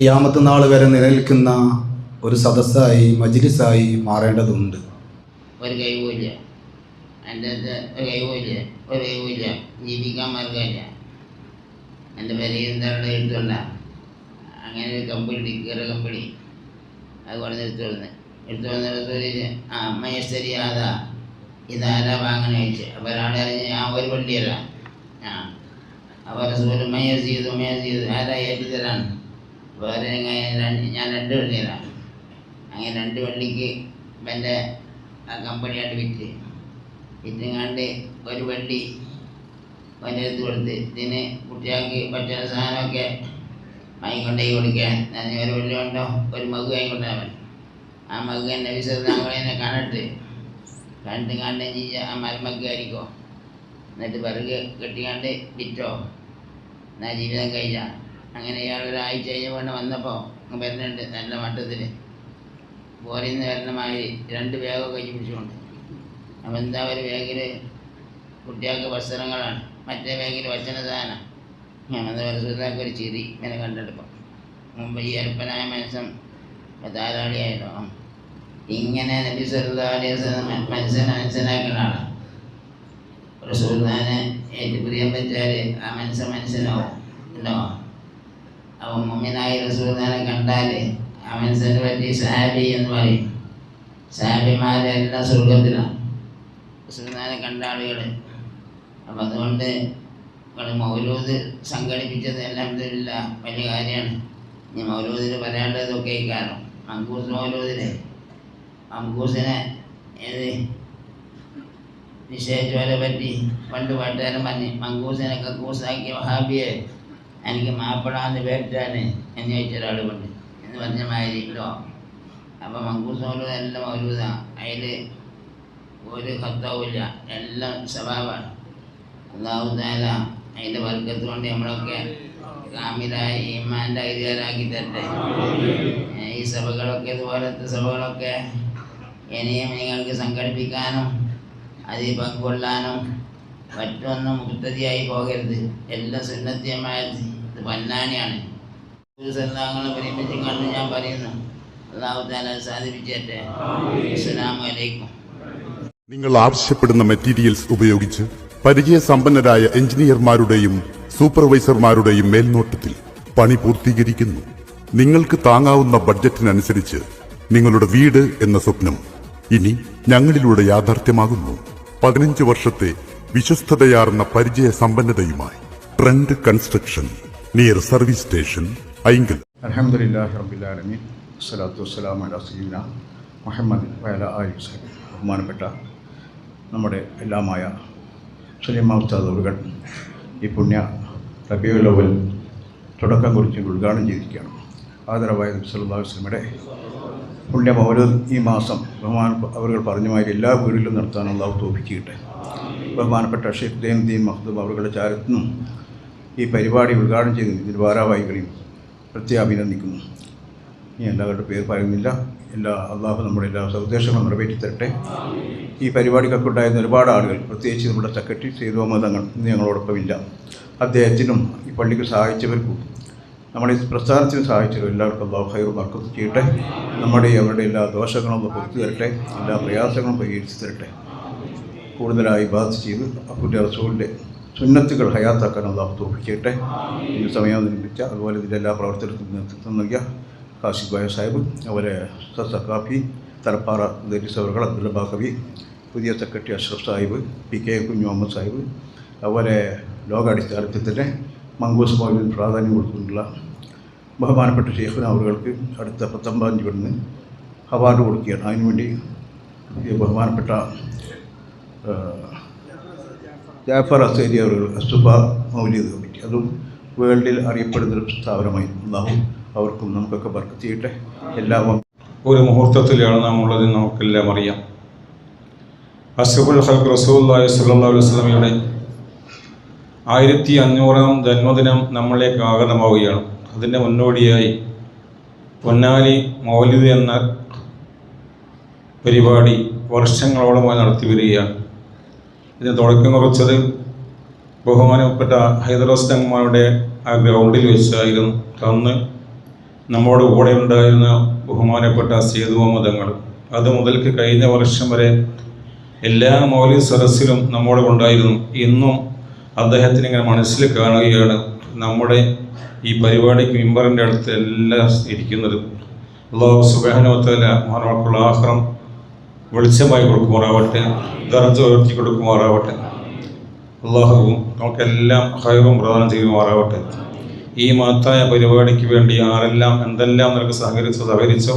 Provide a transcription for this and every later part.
യാമത്ത് നാൾ വരെ നിലനിൽക്കുന്ന ഒരു സദസ്സായി മജ്ലിസായി മാറേണ്ടതുണ്ട്. ഒരു കഴിവില്ല എന്റെ ഒരു കഴിവില്ല ഒരു കഴിവുമില്ല. ജീവിക്കാൻ മാർഗമില്ല എന്റെ പെരയിൽ എന്താണ് അങ്ങനെ ഒരു കമ്പിളി കീറ കമ്പിളി അത് കൊണ്ട് എടുത്തോളുന്നത് എടുത്തു വന്ന ആ മയസ്തരി അതാ ഇതാരാ വാങ്ങണ അപ്പോൾ ഒരാളെ അറിഞ്ഞ് ആ ഒരു വണ്ടിയല്ല. ആ അപ്പോൾ മയ്യസ് ചെയ്തു മയ്യസ് ചെയ്തു. ആരാ ഏറ്റു തരാൻ വേറെ ഞാൻ രണ്ട് വെള്ളിയിലാണ് അങ്ങനെ രണ്ട് വെള്ളിക്ക് എന്റെ ആ കമ്പനിയായിട്ട് വിറ്റ്. വിറ്റിങ്ങാണ്ട് ഒരു വെള്ളി അവന്റെ അടുത്ത് കൊടുത്ത്. ഇതിന് കുട്ടികൾക്ക് പറ്റുന്ന സാധനമൊക്കെ വാങ്ങിക്കൊണ്ടേ കൊടുക്കാൻ. ഞാൻ ഒരു വെള്ളി കൊണ്ടോ ഒരു മകു വാങ്ങിക്കൊണ്ടാൽ മതി ആ മകു എന്നെ വിശ്വസിനെ കണ്ടിട്ട് കണ്ട് കണ്ടും ചെയ്യ ആ മരുമക്കാരിക്കോ എന്നിട്ട് പിറകെ കെട്ടിക്കാണ്ട് വിറ്റോ. എന്നാ ജീവിതം കഴിഞ്ഞ. അങ്ങനെ ഇയാൾ ഒരാഴ്ച കഴിഞ്ഞ വന്നപ്പോൾ വരുന്നുണ്ട് നല്ല മട്ടത്തിൽ വരുന്ന മാതിരി രണ്ട് ബാഗൊക്കെ കൈ പിടിച്ചുകൊണ്ട്. അപ്പം എന്താ ഒരു ബാഗിൽ കുട്ടികൾക്ക് വസ്ത്രങ്ങളാണ് മറ്റേ ബാഗിൽ വച്ചന സാധനം. പരിശുദ്ധാക്ക് ഒരു ചിരി ഇങ്ങനെ കണ്ടെടുപ്പം. മുമ്പ് ഈ അല്പനായ മനസ്സം ധാരാളിയായിട്ടോ ഇങ്ങനെ നബി സല്ലാ മനസ്സിനെ മനസ്സിലാക്കുന്ന ആളാണ് റസൂൽദാനെ ഏറ്റവും പ്രിയം വെച്ചാൽ ആ മനസ്സ് മനസ്സിനാവും ഉണ്ടോ അവൻ മുമ്മിനായി റസൂലിനെ കണ്ടാൽ മനസ്സിനെ പറ്റി സാബി എന്ന് പറയും. സാബിമാരെല്ലാം സ്വർഗത്തിലാണ് റസൂദാനെ കണ്ട ആളുകൾ അപ്പം അതുകൊണ്ട് ഇവിടെ മൗലൂദ് സംഘടിപ്പിച്ചത് അലഹമില്ല വലിയ കാര്യമാണ്. ഇനി മൗലൂദിന് പറയാനുള്ളതൊക്കെ ഈ കാരണം. മങ്കൂസ് മൗലൂദിനെ. മങ്കൂസിനെ ഏത്? നിശ്ചയിച്ചവരെ പറ്റി പണ്ട് പാട്ടുകാരൻ പറഞ്ഞ് മങ്കൂസിനെ കക്കൂസാക്കിയ വഹാബിയെ എനിക്ക് മാപ്പിളാന്ന് പേരിട്ടാണ് എന്ന് ചോദിച്ച ഒരാൾ കൊണ്ട്. എന്ന് പറഞ്ഞ മാതിരി ഉണ്ടോ അപ്പം മങ്കൂസ് എല്ലാം മൗലൂദാണ് അതിൽ ഒരു കത്താവില്ല എല്ലാം സ്വഭാവമാണ്. അള്ളാഹു താല അതിന്റെ വർക്കത്ത് കൊണ്ട് നമ്മളൊക്കെ കാമിലായി ഈമാന്റെ ഐതിഹാരാക്കി തരട്ടെ. ഈ സഭകളൊക്കെ ഇതുപോലത്തെ സഭകളൊക്കെ ഇനിയും നിങ്ങൾക്ക് സംഘടിപ്പിക്കാനും അതിൽ പങ്കൊള്ളാനും മറ്റൊന്നും മുക്തതിയായി പോകരുത്. എല്ലാം സുന്നത്യമായ ഇത് പൊന്നാനിയാണ് ഒരു കണ്ട് ഞാൻ പറയുന്നു. അള്ളാഹു താല സാധിപ്പിച്ചേട്ടെ അസ്സലാമു അലൈക്കും നിങ്ങൾ ആവശ്യപ്പെടുന്ന മെറ്റീരിയൽസ് ഉപയോഗിച്ച് പരിചയസമ്പന്നരായ എഞ്ചിനീയർമാരുടെയും സൂപ്പർവൈസർമാരുടെയും മേൽനോട്ടത്തിൽ പണി പൂർത്തീകരിക്കുന്നു. നിങ്ങൾക്ക് താങ്ങാവുന്ന ബഡ്ജറ്റിനനുസരിച്ച് നിങ്ങളുടെ വീട് എന്ന സ്വപ്നം ഇനി ഞങ്ങളിലൂടെ യാഥാർത്ഥ്യമാകുന്നു. പതിനഞ്ച് വർഷത്തെ വിശ്വസ്തതയാർന്ന പരിചയ സമ്പന്നതയുമായി trend construction. Near service station Ainkal അലഹമുല്ലാഹി റബ്ബിലാലമീൻ അസ്സലാത്തു വസ്സലാം അല സീന മുഹമ്മദ് വയല ആലി ബഹുമാനപ്പെട്ട നമ്മുടെ എല്ലാമായ സുലൈമാ ഉസ്താദ് ഈ പുണ്യ റബിയുൽ അവൽ തുടക്കം കുറിച്ച് ഉദ്ഘാടനം ചെയ്തിരിക്കുകയാണ്. ആദരവായ വസല്ലമയുടെ പുണ്യ മൗലൂദ് ഈ മാസം ബഹുമാന അവരുകൾ പറഞ്ഞ മാതിരി എല്ലാ വീടുകളിലും നടത്താനുള്ള തോപ്പിച്ചിട്ടെ ബഹുമാനപ്പെട്ട ഷെയ്ഖ് ദീൻ മഹ്ദൂം അവരുടെ ചാരത്തിനും ഈ പരിപാടി ഉദ്ഘാടനം ചെയ്ത് ഇതിന്റെ ഭാരവാഹികളെയും പ്രത്യേകം അഭിനന്ദിക്കുന്നു. ഇനി എല്ലാവരുടെ പേര് പറയുന്നില്ല. എല്ലാ അള്ളാഹു നമ്മുടെ എല്ലാ സൗദ്ദേശങ്ങളും നിറവേറ്റി തരട്ടെ. ഈ പരിപാടിക്കൊക്കെ ഉണ്ടായിരുന്ന ഒരുപാട് ആളുകൾ പ്രത്യേകിച്ച് നമ്മുടെ സെക്രട്ടറി സേതു അഹമ്മദങ്ങൾ ഇന്ന് ഞങ്ങളോടൊപ്പമില്ല അദ്ദേഹത്തിനും ഈ പള്ളിക്ക് സഹായിച്ചവർക്കും നമ്മുടെ ഈ പ്രസ്ഥാനത്തിന് സഹായിച്ചവരും എല്ലാവർക്കും അള്ളാഹു ഹൈർ വർക്കത്ത് ചെയ്യട്ടെ. നമ്മുടെ അവരുടെ എല്ലാ ദോഷങ്ങളും ഒന്ന് തരട്ടെ. എല്ലാ പ്രയാസങ്ങളും പരിഹരിച്ചു തരട്ടെ. കൂടുതലായി ബാധിച്ച് ചെയ്ത് അപ്പുന്റെ റസൂലിന്റെ സുന്നത്തുകൾ ഹയാത്താക്കാൻ അള്ളാഹു തോപ്പിക്കട്ടെ ഇതിന് സമയം നിർമ്മിച്ച അതുപോലെ ഇതിന്റെ എല്ലാ പ്രവർത്തനത്തിനും നേതൃത്വം നൽകിയ കാശിഫ് ബായ സാഹിബ് അതുപോലെ സക്കാഫി തലപ്പാറ ദരിസ് അവർകൾ അബ്ദുള്ള ബാക്കവി പുതിയ secretary Ashraf Sahib P K Kunhu Muhammad Sahib അതുപോലെ ലോകാടിസ്ഥാനത്തിൽ തന്നെ മങ്കൂസ് മൗലിന് പ്രാധാന്യം കൊടുത്തിട്ടുള്ള ബഹുമാനപ്പെട്ട ഷെയ്ഖുന അവർക്ക് അടുത്ത പത്തൊമ്പതാം തീയതി അവാർഡ് കൊടുക്കുകയാണ്. അതിനുവേണ്ടി ഈ ബഹുമാനപ്പെട്ട ജാഫർ അസേരി അവർ അസുഫ മൗലിയത് കമ്മിറ്റി. അതും വേൾഡിൽ അറിയപ്പെടുന്ന ഒരു സ്ഥാപനമായി. ഒന്നാവും അവർക്കും നമുക്കൊക്കെ വർക്ക് ചെയ്യട്ടെ. എല്ലാവരും ഒരു മുഹൂർത്തത്തിലാണ് നാം ഉള്ളത് നമുക്കെല്ലാം അറിയാം. അസുഫുൽ ഹൽക്ക് റസൂല്ലാഹി സ്വല്ലല്ലാഹു അലൈഹി വസല്ലമയുടെ ആയിരത്തി അഞ്ഞൂറാം ജന്മദിനം നമ്മളിലേക്ക് ആഗതമാവുകയാണ്. അതിന്റെ മുന്നോടിയായി പൊന്നാലി മൗലിദ് എന്ന പരിപാടി വർഷങ്ങളോളമായി നടത്തി വരികയാണ്. ഇതിന് തുടക്കം കുറിച്ചത് ബഹുമാനപ്പെട്ട ഹൈദരാസ് തങ്ങന്മാരുടെ ആ ഗ്രൗണ്ടിൽ വെച്ചായിരുന്നു. അന്ന് നമ്മുടെ കൂടെ ഉണ്ടായിരുന്ന ബഹുമാനപ്പെട്ട സേതു മുഹമ്മദങ്ങൾ അത് മുതൽക്ക് കഴിഞ്ഞ വർഷം വരെ എല്ലാ മൗലിക സദസ്സിലും നമ്മുടെ ഉണ്ടായിരുന്നു ഇന്നും അദ്ദേഹത്തിന് ഇങ്ങനെ മനസ്സിൽ കാണുകയാണ് നമ്മുടെ ഈ പരിപാടിക്ക് മെമ്പറിന്റെ അടുത്ത് എല്ലാം ഇരിക്കുന്നത്. അള്ളാഹു സുബാനോത്തല മഹാനവർക്കുള്ള ആഹ്റം വെളിച്ചമായി കൊടുക്കുമാറാവട്ടെ ദർജ ഉയർത്തി കൊടുക്കുമാറാവട്ടെ. അള്ളാഹുവും നമുക്കെല്ലാം ഹൈറും പ്രദാനം ചെയ്യുമാറാവട്ടെ. ഈ മഹത്തായ പരിപാടിക്ക് വേണ്ടി ആരെല്ലാം എന്തെല്ലാം നിനക്ക് സഹകരിച്ചോ സഹകരിച്ചോ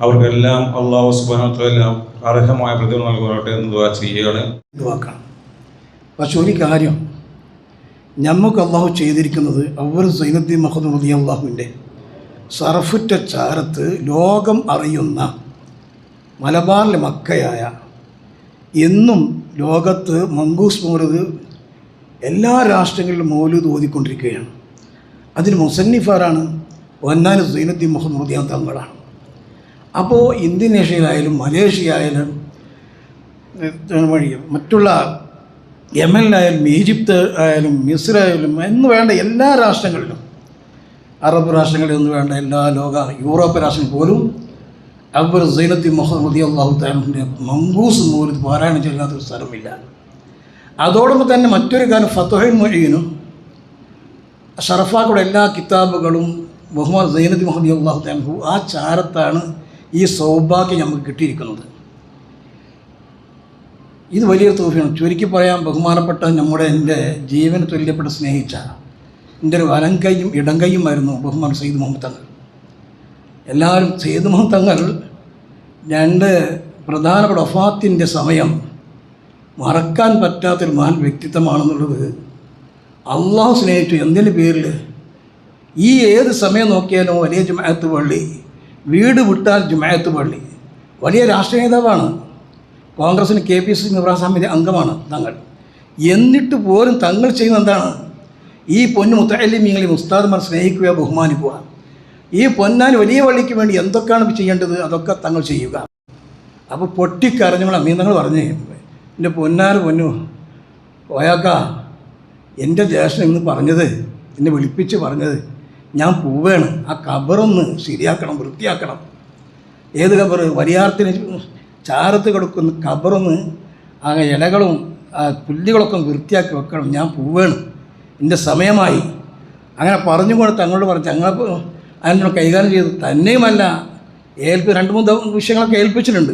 അവർക്കെല്ലാം അള്ളാഹു സുബാനത്തെല്ലാം അർഹമായ പ്രതിഫലം നൽകുമാറാവട്ടെ എന്ന് ചെയ്യുകയാണ്. പക്ഷെ ഒരു കാര്യം ഞമ്മക്ക് അള്ളാഹു ചെയ്തിരിക്കുന്നത് അവർ സൈനദ്ദീൻ മഹദ് റതി അള്ളാഹുവിന്റെ സർഫുറ്റ ചാരത്ത് ലോകം അറിയുന്ന മലബാറിലെ മക്കയായ എന്നും ലോകത്ത് മങ്കൂസ് മൗലത് എല്ലാ രാഷ്ട്രങ്ങളിലും മൗലൂദ് ഓതിക്കൊണ്ടിരിക്കുകയാണ്. അതിന് മുസന്നിഫാറാണ് വന്നാൽ സൈനുദ്ദീൻ മുഹമ്മദ് റദിയാൻ തങ്ങളാണ് അപ്പോൾ ഇന്തോനേഷ്യയിലായാലും മലേഷ്യ ആയാലും വഴി മറ്റുള്ള യമനിലായാലും ഈജിപ്ത് ആയാലും മിസ്രായാലും എന്ന് വേണ്ട എല്ലാ രാഷ്ട്രങ്ങളിലും. അറബ് രാഷ്ട്രങ്ങളിൽ നിന്ന് വേണ്ട എല്ലാ ലോക യൂറോപ്യ രാഷ്ട്രങ്ങൾ പോലും അക്ബർ സൈനത്തി മുഹമ്മദി അള്ളാഹു താലിന്റെ എന്ന് മൂലത്ത് പാരായണം ചെയ്യാത്തൊരു സ്ഥലമില്ല. അതോടൊപ്പം തന്നെ മറ്റൊരു കാര്യം ഫത്തോഹിൻ മൊഴീനും ഷറഫാക്കുടെ എല്ലാ കിതാബുകളും മുഹമ്മദ് സൈനത്തി മുഹമ്മദി അള്ളാഹു താലു ആ ചാരത്താണ് ഈ സൗഭാഗ്യം നമുക്ക് കിട്ടിയിരിക്കുന്നത്. ഇത് വലിയൊരു തോഫിയാണ്. ചുരുക്കി പറയാൻ ബഹുമാനപ്പെട്ട നമ്മുടെ എന്റെ ജീവന് തുല്യപ്പെട്ട് സ്നേഹിച്ച എന്റെ ഒരു വലം കൈയും കൈയുമായിരുന്നു ബഹുമാൻ സയ്യിദ് മുഹമ്മദ് തങ്ങൾ. എല്ലാവരും മുഹമ്മദ് തങ്ങൾ രണ്ട് പ്രധാനപ്പെട്ട ഒഫാത്തിന്റെ സമയം മറക്കാൻ പറ്റാത്തൊരു മഹാൻ വ്യക്തിത്വമാണെന്നുള്ളത് അള്ളാഹു സ്നേഹിച്ചു. എന്തിന്റെ പേരിൽ ഈ ഏത് സമയം നോക്കിയാലും വലിയ ജുമായത്ത് പള്ളി വീട് വിട്ടാൽ ജുമായത്ത് പള്ളി. വലിയ രാഷ്ട്രീയ നേതാവാണ്. കോൺഗ്രസിന് കെ പി സി സമിതി അംഗമാണ് തങ്ങൾ. എന്നിട്ട് പോലും തങ്ങൾ ചെയ്യുന്ന എന്താണ്? ഈ പൊന്നു മുത്തലിമീങ്ങളെ ഉസ്താദ്മാർ സ്നേഹിക്കുക ബഹുമാനിക്കുക ഈ പൊന്നാൻ വലിയ പള്ളിക്ക് വേണ്ടി എന്തൊക്കെയാണ് ചെയ്യേണ്ടത്? അതൊക്കെ തങ്ങൾ ചെയ്യുക. അപ്പോൾ പൊട്ടിക്കറിഞ്ഞോളാം നീ നിങ്ങൾ പറഞ്ഞേ എന്റെ പൊന്നാർ പൊന്നു ഓയാക്ക എന്റെ ജ്യേഷ്ഠൻ ഇന്ന് പറഞ്ഞത് എന്നെ വിളിപ്പിച്ച് പറഞ്ഞത് ഞാൻ പോവുകയാണ് ആ കബറൊന്ന് ശരിയാക്കണം വൃത്തിയാക്കണം. ഏത് കബർ വലിയാർത്തിന് ചാരത്ത് കിടക്കുന്ന കബറൊന്ന് ആ ഇലകളും ആ പുല്ലുകളൊക്കെ വൃത്തിയാക്കി വെക്കണം. ഞാൻ പോവുകയാണ് എന്റെ സമയമായി. അങ്ങനെ പറഞ്ഞുകൊണ്ട് തങ്ങളോട് പറഞ്ഞു തങ്ങൾ അതിനോട് കൈകാര്യം ചെയ്ത് തന്നെയുമല്ല ഏൽപ്പ് രണ്ട് മൂന്ന് വിഷയങ്ങളൊക്കെ ഏൽപ്പിച്ചിട്ടുണ്ട്.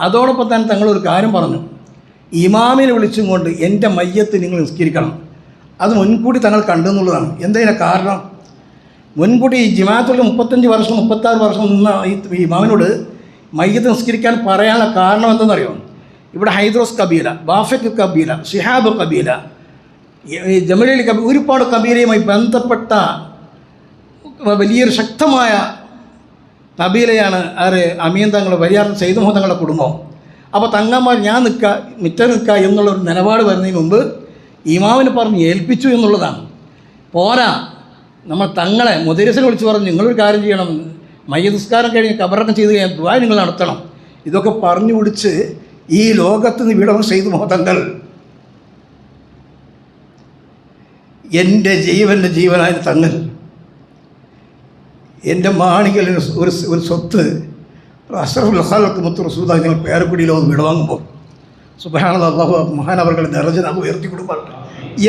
അതോടൊപ്പം തന്നെ തങ്ങളൊരു കാര്യം പറഞ്ഞു. ഇമാമിനെ വിളിച്ചും കൊണ്ട് എന്റെ മയ്യത്ത് നിങ്ങൾ നിസ്കരിക്കണം. അത് മുൻകൂട്ടി തങ്ങൾ കണ്ടു എന്നുള്ളതാണ്. കാരണം? മുൻകൂട്ടി ഈ ജിമാത്തുള്ള മുപ്പത്തഞ്ച് വർഷം മുപ്പത്താറ് വർഷം നിന്ന ഈ ഇമാമിനോട് മയ്യത്ത് നിസ്കരിക്കാൻ പറയാനുള്ള കാരണം എന്തെന്നറിയോ ഇവിടെ ഹൈദ്രോസ് കബീല ബാഫക്ക് കബീല ഷിഹാബ് കബീല ജമലി കബീല ഒരുപാട് കബീലയുമായി ബന്ധപ്പെട്ട വലിയൊരു ശക്തമായ നബീലയാണ് ആര് അമീൻ തങ്ങൾ വരിയാറും സെയ്ദ് മുഹമ്മദ് തങ്ങളുടെ കുടുംബം. അപ്പോൾ തങ്ങന്മാർ ഞാൻ നിൽക്കുക മിറ്റം നിൽക്കുക എന്നുള്ളൊരു നിലപാട് വരുന്നതിന് മുമ്പ് ഇമാമിന് പറഞ്ഞ് ഏൽപ്പിച്ചു എന്നുള്ളതാണ്. പോരാ നമ്മൾ തങ്ങളെ മുതിരസിനെ വിളിച്ച് പറഞ്ഞു നിങ്ങളൊരു കാര്യം ചെയ്യണം. മയ്യനിസ്കാരം കഴിഞ്ഞ് കബറക്കം ചെയ്ത് കഴിഞ്ഞാൽ ദുബായ് നിങ്ങൾ നടത്തണം. ഇതൊക്കെ പറഞ്ഞു പിടിച്ച് ഈ ലോകത്ത് നിന്ന് വിടവ് ചെയ്തു മോതങ്ങൾ എന്റെ ജീവന്റെ ജീവനായ തങ്ങൾ. എന്റെ മാണികളിൽ ഒരു ഒരു സ്വത്ത് അഷ്റഫുൽ ഖാലത്ത് മുത്ത് റസൂദ നിങ്ങൾ പേരക്കുടിയിലോ ഒന്ന് വിടവാങ്ങുമ്പോൾ സുബഹാന അള്ളാഹു മഹാനവർകളെ നിറഞ്ഞ നമുക്ക് ഉയർത്തി കൊടുപ്പാണ്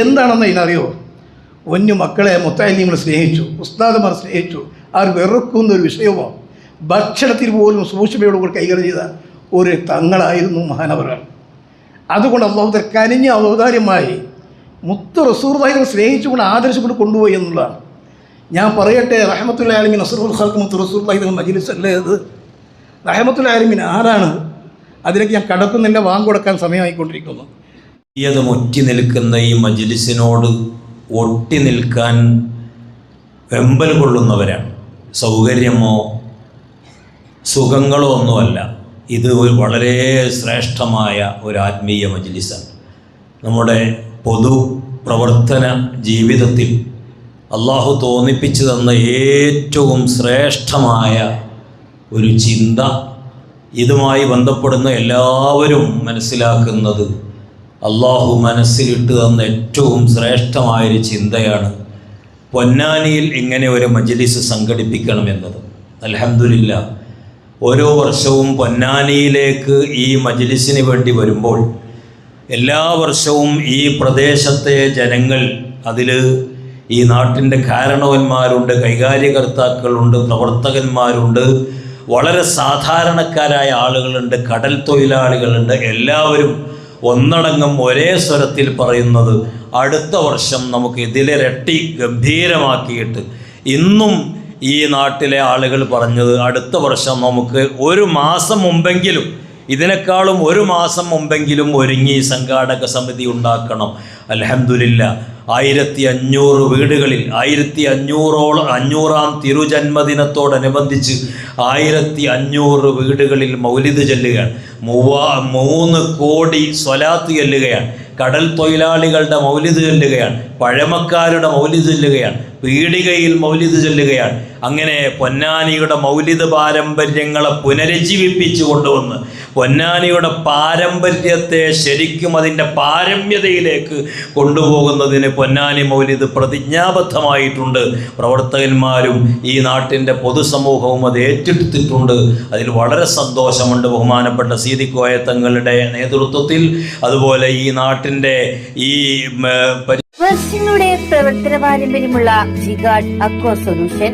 എന്താണെന്ന് അതിനറിയോ ഒന്നു മക്കളെ മുത്താലിങ്ങൾ സ്നേഹിച്ചു ഉസ്താദുമാർ സ്നേഹിച്ചു അവർ വെറുക്കുന്ന ഒരു വിഷയമോ ഭക്ഷണത്തിൽ പോലും സൂക്ഷ്മയോട് കൂടി കൈകാര്യം ചെയ്ത ഒരു തങ്ങളായിരുന്നു മഹാനവറുകൾ അതുകൊണ്ട് അള്ളാഹുദർ കനിഞ്ഞ ഔദാര്യമായി മുത്ത് റസൂർദാഹികൾ സ്നേഹിച്ചുകൊണ്ട് ആദർശപ്പെട്ട് കൊണ്ടുപോയി എന്നുള്ളതാണ്. ഞാൻ പറയട്ടെ റഹമത്തുള്ള ആലമിൻ നസറുൽ ഖൽക്ക് മുത്ത് റസൂർദാഹികൾ മജിലിസ് അല്ലേ അത് റഹമത്തുള്ള ആലമിൻ ആരാണ്? അതിലേക്ക് ഞാൻ കടക്കുന്നില്ല വാങ്ങ് കൊടുക്കാൻ സമയമായിക്കൊണ്ടിരിക്കുന്നു. ഈയത് മുറ്റി നിൽക്കുന്ന ഈ മജിലിസിനോട് ഒട്ടി നിൽക്കാൻ വെമ്പൽ കൊള്ളുന്നവരാണ്. സൗകര്യമോ സുഖങ്ങളോ ഒന്നുമല്ല. ഇത് വളരെ ശ്രേഷ്ഠമായ ഒരു ആത്മീയ മജിലിസാണ്. നമ്മുടെ പൊതു പ്രവർത്തന ജീവിതത്തിൽ അള്ളാഹു തോന്നിപ്പിച്ചു തന്ന ഏറ്റവും ശ്രേഷ്ഠമായ ഒരു ചിന്ത ഇതുമായി ബന്ധപ്പെടുന്ന എല്ലാവരും മനസ്സിലാക്കുന്നത് അള്ളാഹു മനസ്സിലിട്ട് തന്ന ഏറ്റവും ശ്രേഷ്ഠമായൊരു ചിന്തയാണ് പൊന്നാനിയിൽ ഇങ്ങനെ ഒരു മജ്ലിസ് സംഘടിപ്പിക്കണമെന്നത് അലഹമില്ല ഓരോ വർഷവും പൊന്നാനിയിലേക്ക് ഈ മജ്ലിസിന് വേണ്ടി വരുമ്പോൾ എല്ലാ വർഷവും ഈ പ്രദേശത്തെ ജനങ്ങൾ അതിൽ ഈ നാട്ടിന്റെ കാരണവന്മാരുണ്ട് കൈകാര്യകർത്താക്കളുണ്ട് പ്രവർത്തകന്മാരുണ്ട് വളരെ സാധാരണക്കാരായ ആളുകളുണ്ട് കടൽ തൊഴിലാളികളുണ്ട്. എല്ലാവരും ഒന്നടങ്കം ഒരേ സ്വരത്തിൽ പറയുന്നത് അടുത്ത വർഷം നമുക്ക് ഇതിലിരട്ടി ഗംഭീരമാക്കിയിട്ട്. ഇന്നും ഈ നാട്ടിലെ ആളുകൾ പറഞ്ഞത് അടുത്ത വർഷം നമുക്ക് ഒരു മാസം മുമ്പെങ്കിലും ഇതിനേക്കാളും ഒരു മാസം മുമ്പെങ്കിലും ഒരുങ്ങി സംഘാടക സമിതി ഉണ്ടാക്കണം. അലഹമില്ല ആയിരത്തി അഞ്ഞൂറ് വീടുകളിൽ ആയിരത്തി അഞ്ഞൂറോളം അഞ്ഞൂറാം തിരുജന്മദിനത്തോടനുബന്ധിച്ച് ആയിരത്തി അഞ്ഞൂറ് വീടുകളിൽ മൗലിദ് ചെല്ലുകയാണ്. മൂവാ മൂന്ന് കോടി സ്വലാത്ത് ചെല്ലുകയാണ്. കടൽ തൊഴിലാളികളുടെ മൗലിദ് ചെല്ലുകയാണ്. പഴമക്കാരുടെ മൗലിദ് ചെല്ലുകയാണ്. പീടികയിൽ മൗലിദ് ചൊല്ലുകയാണ്. അങ്ങനെ പൊന്നാനിയുടെ മൗലിദ് പാരമ്പര്യങ്ങളെ പുനരുജ്ജീവിപ്പിച്ചു കൊണ്ടുവന്ന് പൊന്നാനിയുടെ പാരമ്പര്യത്തെ ശരിക്കും അതിന്റെ പാരമ്യതയിലേക്ക് കൊണ്ടുപോകുന്നതിന് പൊന്നാനി മൗലിത് പ്രതിജ്ഞാബദ്ധമായിട്ടുണ്ട്. പ്രവർത്തകന്മാരും ഈ നാട്ടിന്റെ പൊതുസമൂഹവും അത് ഏറ്റെടുത്തിട്ടുണ്ട്. അതിൽ വളരെ സന്തോഷമുണ്ട്. ബഹുമാനപ്പെട്ട സീതിക്കോയത്തങ്ങളുടെ നേതൃത്വത്തിൽ അതുപോലെ ഈ നാട്ടിന്റെ ഈ പ്രവർത്തന പാരമ്പര്യമുള്ള ജിഗാഡ് അക്വ സൊല്യൂഷൻ